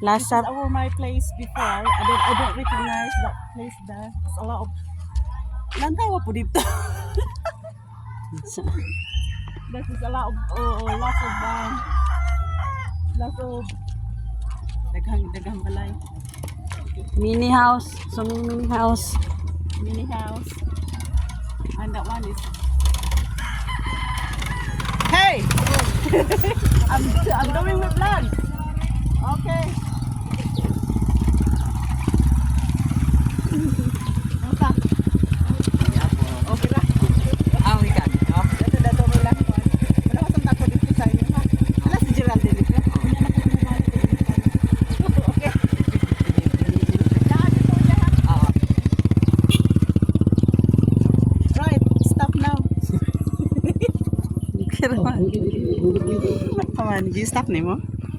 Last stop. our my place before. I don't I don't recognize that place there. It's a lot of Lantawa po dito. This is a lot of oh, oh, lots of um, lots of daghang daghang balay. Mini house. So mini house. Mini house. And that one is Hey! I'm doing my vlog. Sir Manji. Manji stop nemo.